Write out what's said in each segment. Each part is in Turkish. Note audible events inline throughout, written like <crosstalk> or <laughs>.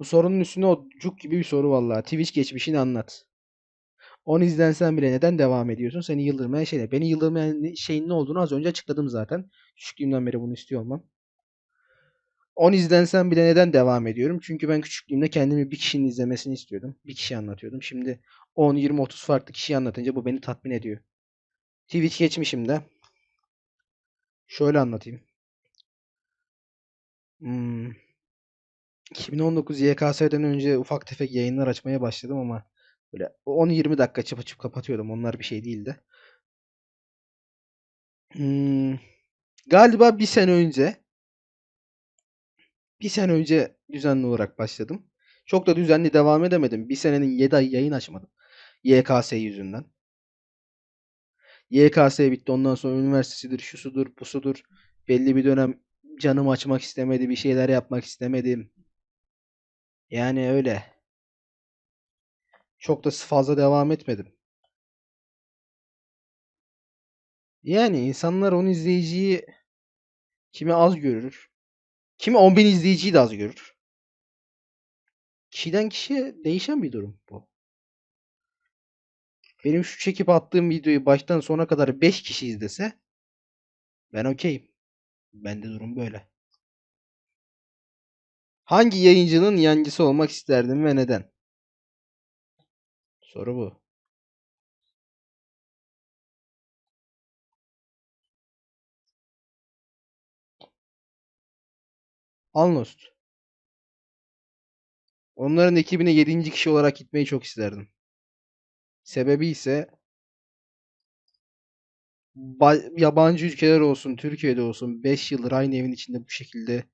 Bu sorunun üstüne o cuk gibi bir soru vallahi. Twitch geçmişini anlat. 10 izlensen bile neden devam ediyorsun? Seni yıldırmayan şeyler. Beni yıldırmayan şeyin ne olduğunu az önce açıkladım zaten. Küçüklüğümden beri bunu istiyor olmam. 10 izlensen bile neden devam ediyorum? Çünkü ben küçüklüğümde kendimi bir kişinin izlemesini istiyordum. Bir kişi anlatıyordum. Şimdi 10, 20, 30 farklı kişiyi anlatınca bu beni tatmin ediyor. Twitch geçmişimde. Şöyle anlatayım. Hmm. 2019 YKS'den önce ufak tefek yayınlar açmaya başladım ama böyle 10-20 dakika açıp açıp kapatıyordum. Onlar bir şey değildi. Hmm. Galiba bir sene önce bir sene önce düzenli olarak başladım. Çok da düzenli devam edemedim. Bir senenin 7 ay yayın açmadım. YKS yüzünden. YKS bitti. Ondan sonra üniversitesidir, şusudur, busudur. Belli bir dönem canım açmak istemedi. Bir şeyler yapmak istemedim. Yani öyle. Çok da fazla devam etmedim. Yani insanlar 10 izleyiciyi kimi az görür. Kimi 10 bin izleyiciyi de az görür. Kişiden kişiye değişen bir durum bu. Benim şu çekip attığım videoyu baştan sona kadar 5 kişi izlese ben okeyim. Bende durum böyle. Hangi yayıncının yancısı olmak isterdin ve neden? Soru bu. Alnost. Onların ekibine 7. kişi olarak gitmeyi çok isterdim. Sebebi ise ba- yabancı ülkeler olsun, Türkiye'de olsun 5 yıldır aynı evin içinde bu şekilde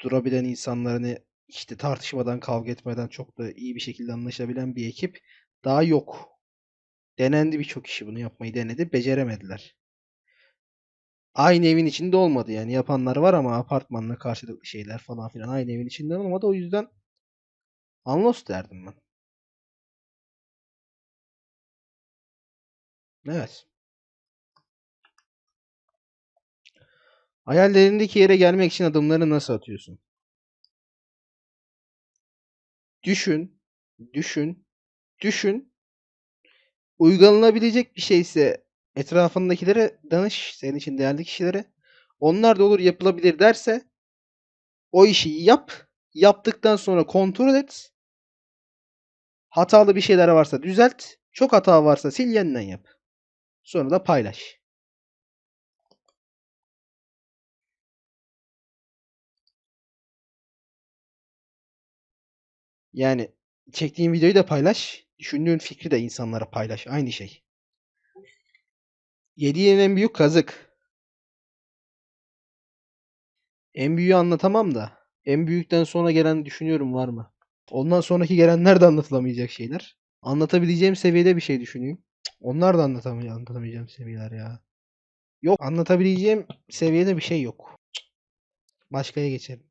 durabilen insanların işte tartışmadan, kavga etmeden çok da iyi bir şekilde anlaşabilen bir ekip daha yok. Denendi birçok kişi bunu yapmayı denedi, beceremediler. Aynı evin içinde olmadı yani yapanlar var ama apartmanla karşılıklı şeyler falan filan aynı evin içinde olmadı. O yüzden Unlost derdim ben. Evet. Hayallerindeki yere gelmek için adımları nasıl atıyorsun? Düşün, düşün, düşün. Uygulanılabilecek bir şeyse etrafındakilere danış, senin için değerli kişilere. Onlar da olur yapılabilir derse o işi yap. Yaptıktan sonra kontrol et. Hatalı bir şeyler varsa düzelt. Çok hata varsa sil yeniden yap. Sonra da paylaş. Yani çektiğin videoyu da paylaş. Düşündüğün fikri de insanlara paylaş. Aynı şey. Yediğin en büyük kazık. En büyüğü anlatamam da. En büyükten sonra gelen düşünüyorum var mı? Ondan sonraki gelenler de anlatılamayacak şeyler. Anlatabileceğim seviyede bir şey düşünüyorum. Cık, Onlar da anlatamayacağım, anlatamayacağım seviyeler ya. Yok anlatabileceğim seviyede bir şey yok. Başkaya geçelim.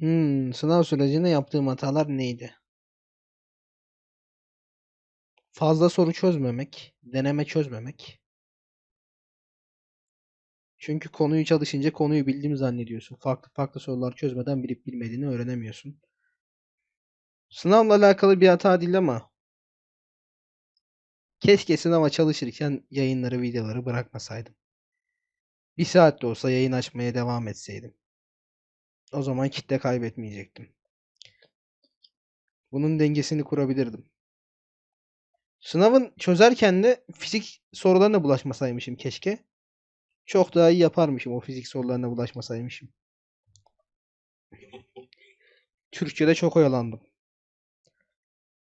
Hmm, sınav sürecinde yaptığım hatalar neydi? Fazla soru çözmemek, deneme çözmemek. Çünkü konuyu çalışınca konuyu bildiğimi zannediyorsun. Farklı farklı sorular çözmeden bilip bilmediğini öğrenemiyorsun. Sınavla alakalı bir hata değil ama keşke sınava çalışırken yayınları, videoları bırakmasaydım. Bir saat de olsa yayın açmaya devam etseydim. O zaman kitle kaybetmeyecektim. Bunun dengesini kurabilirdim. Sınavın çözerken de fizik sorularına bulaşmasaymışım keşke. Çok daha iyi yaparmışım o fizik sorularına bulaşmasaymışım. Türkçe'de çok oyalandım.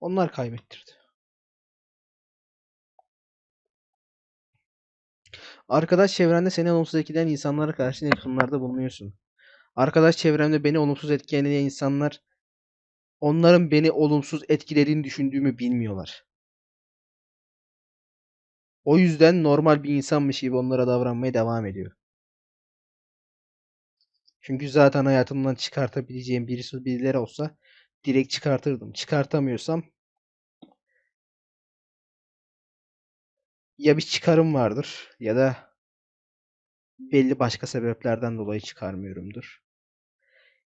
Onlar kaybettirdi. Arkadaş çevrende seni olumsuz etkileyen insanlara karşı ne yapımlarda bulunuyorsun? Arkadaş çevremde beni olumsuz etkileyen insanlar onların beni olumsuz etkilediğini düşündüğümü bilmiyorlar. O yüzden normal bir insanmış gibi onlara davranmaya devam ediyor. Çünkü zaten hayatımdan çıkartabileceğim birisi birileri olsa direkt çıkartırdım. Çıkartamıyorsam ya bir çıkarım vardır ya da belli başka sebeplerden dolayı çıkarmıyorumdur.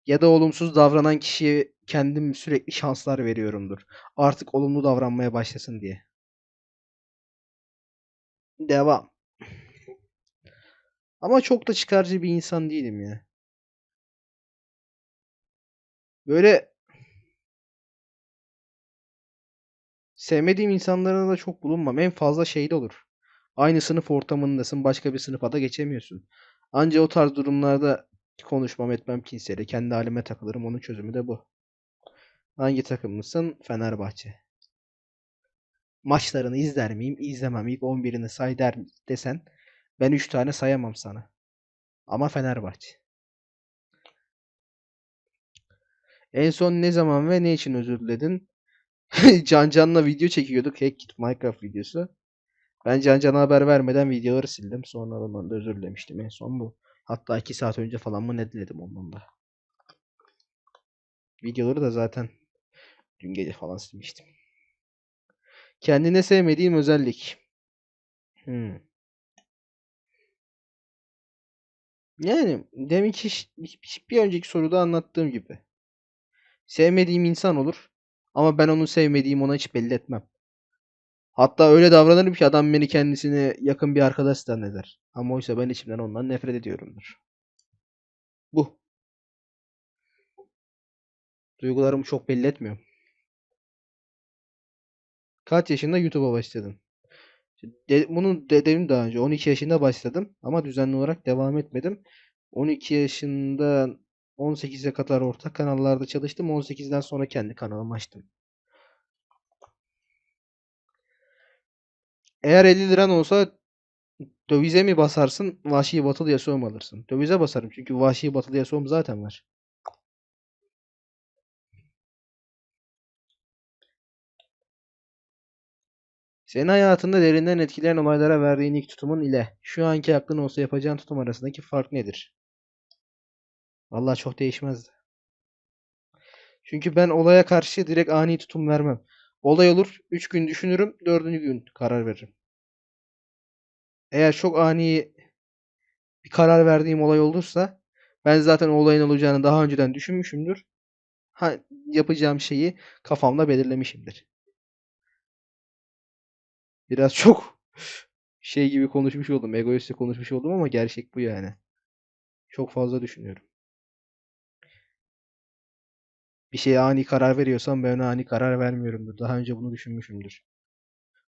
Ya da olumsuz davranan kişiye kendim sürekli şanslar veriyorumdur. Artık olumlu davranmaya başlasın diye. Devam. Ama çok da çıkarcı bir insan değilim ya. Böyle sevmediğim insanlara da çok bulunmam. En fazla şeyde olur. Aynı sınıf ortamındasın, başka bir sınıfa da geçemiyorsun. Anca o tarz durumlarda konuşmam etmem kimseyle. Kendi halime takılırım. Onun çözümü de bu. Hangi takımlısın? Fenerbahçe. Maçlarını izler miyim? İzlemem. İlk 11'ini say der desen ben 3 tane sayamam sana. Ama Fenerbahçe. En son ne zaman ve ne için özür diledin? <laughs> Can Can'la video çekiyorduk. Hackit Minecraft videosu. Ben Can Can'a haber vermeden videoları sildim. Sonra ondan da özür dilemiştim. En son bu. Hatta 2 saat önce falan mı ne diledim ondan da. Videoları da zaten dün gece falan silmiştim. Kendine sevmediğim özellik. Hmm. Yani deminki ş- bir önceki soruda anlattığım gibi. Sevmediğim insan olur. Ama ben onu sevmediğim ona hiç belli etmem. Hatta öyle davranırım ki adam beni kendisine yakın bir arkadaş zanneder. Ama oysa ben içimden ondan nefret ediyorumdur. Bu. Duygularımı çok belli etmiyorum. Kaç yaşında YouTube'a başladın? De, bunu dedim daha önce. 12 yaşında başladım ama düzenli olarak devam etmedim. 12 yaşında 18'e kadar ortak kanallarda çalıştım. 18'den sonra kendi kanalımı açtım. Eğer 50 liran olsa dövize mi basarsın, Vahşi Batılı Yasuo mu alırsın? Dövize basarım çünkü Vahşi Batılı Yasuo'm zaten var. Senin hayatında derinden etkileyen olaylara verdiğin ilk tutumun ile şu anki aklın olsa yapacağın tutum arasındaki fark nedir? Vallahi çok değişmezdi. Çünkü ben olaya karşı direkt ani tutum vermem. Olay olur, 3 gün düşünürüm, 4. gün karar veririm. Eğer çok ani bir karar verdiğim olay olursa ben zaten o olayın olacağını daha önceden düşünmüşümdür. Ha, yapacağım şeyi kafamda belirlemişimdir. Biraz çok şey gibi konuşmuş oldum, egoist konuşmuş oldum ama gerçek bu yani. Çok fazla düşünüyorum. Bir şeye ani karar veriyorsam ben ona ani karar vermiyorumdur. Daha önce bunu düşünmüşümdür.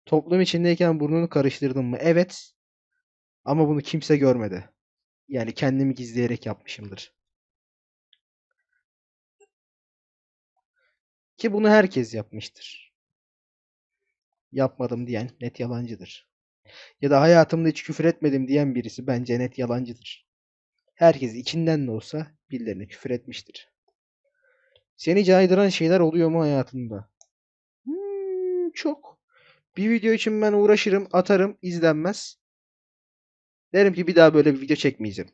Toplum içindeyken burnunu karıştırdım mı? Evet. Ama bunu kimse görmedi. Yani kendimi gizleyerek yapmışımdır. Ki bunu herkes yapmıştır. Yapmadım diyen net yalancıdır. Ya da hayatımda hiç küfür etmedim diyen birisi bence net yalancıdır. Herkes içinden de olsa birilerine küfür etmiştir. Seni caydıran şeyler oluyor mu hayatında? Hmm, çok. Bir video için ben uğraşırım, atarım, izlenmez. Derim ki bir daha böyle bir video çekmeyeceğim.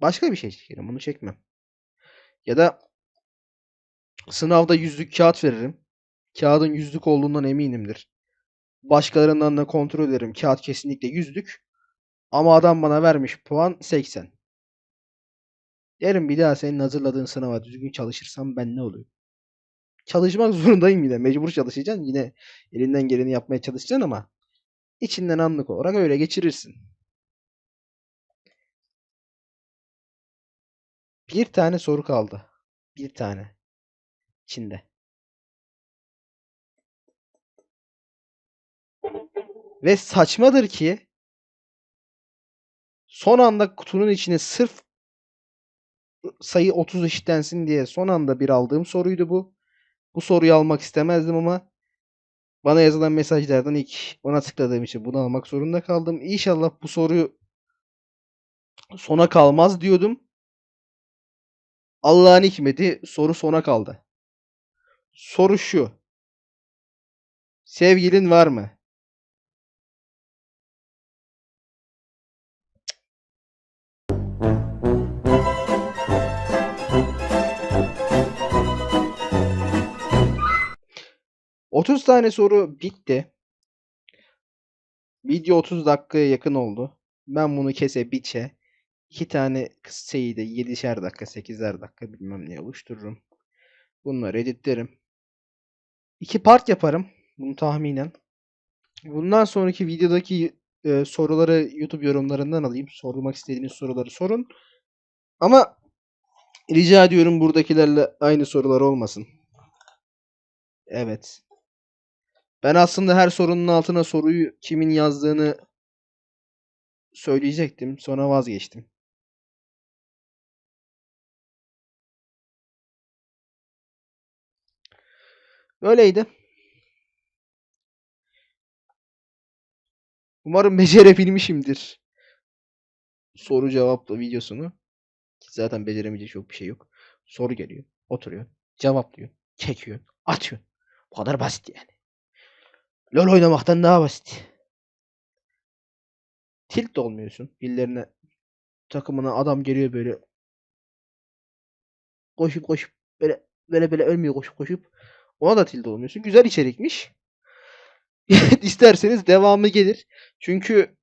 Başka bir şey çekerim, bunu çekmem. Ya da sınavda yüzlük kağıt veririm. Kağıdın yüzlük olduğundan eminimdir. Başkalarından da kontrol ederim. Kağıt kesinlikle yüzlük. Ama adam bana vermiş puan 80. Derim bir daha senin hazırladığın sınava düzgün çalışırsam ben ne oluyor? Çalışmak <laughs> zorundayım yine. Mecbur çalışacaksın. Yine elinden geleni yapmaya çalışacaksın ama içinden anlık olarak öyle geçirirsin. Bir tane soru kaldı. Bir tane. İçinde. Ve saçmadır ki son anda kutunun içine sırf sayı 30 eşitlensin diye son anda bir aldığım soruydu bu. Bu soruyu almak istemezdim ama bana yazılan mesajlardan ilk ona tıkladığım için bunu almak zorunda kaldım. İnşallah bu soruyu sona kalmaz diyordum. Allah'ın hikmeti soru sona kaldı. Soru şu. Sevgilin var mı? Otuz tane soru bitti. Video 30 dakikaya yakın oldu. Ben bunu kese biçe iki tane kısayı da 7'şer dakika, 8'er dakika bilmem ne oluştururum. Bunları editlerim. İki part yaparım. Bunu tahminen. Bundan sonraki videodaki e, soruları YouTube yorumlarından alayım. Sormak istediğiniz soruları sorun. Ama rica ediyorum buradakilerle aynı sorular olmasın. Evet. Ben aslında her sorunun altına soruyu kimin yazdığını söyleyecektim. Sonra vazgeçtim. Böyleydi. Umarım becerebilmişimdir. Soru cevaplı videosunu. Zaten beceremeyecek çok bir şey yok. Soru geliyor. Oturuyor. Cevaplıyor. Çekiyor. Atıyor. Bu kadar basit yani. LoL oynamaktan daha basit. Tilt olmuyorsun. Birilerine takımına adam geliyor böyle koşup koşup böyle böyle böyle ölmüyor koşup koşup. Ona da tilt olmuyorsun. Güzel içerikmiş. <laughs> İsterseniz devamı gelir. Çünkü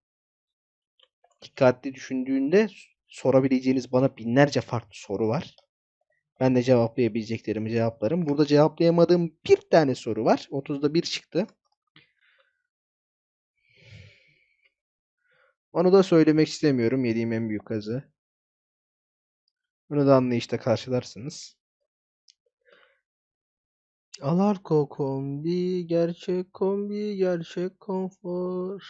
dikkatli düşündüğünde sorabileceğiniz bana binlerce farklı soru var. Ben de cevaplayabileceklerimi cevaplarım. Burada cevaplayamadığım bir tane soru var. 30'da 1 çıktı. Onu da söylemek istemiyorum. Yediğim en büyük kazı. Bunu da anlayışla karşılarsınız. Alarko kombi, gerçek kombi, gerçek konfor.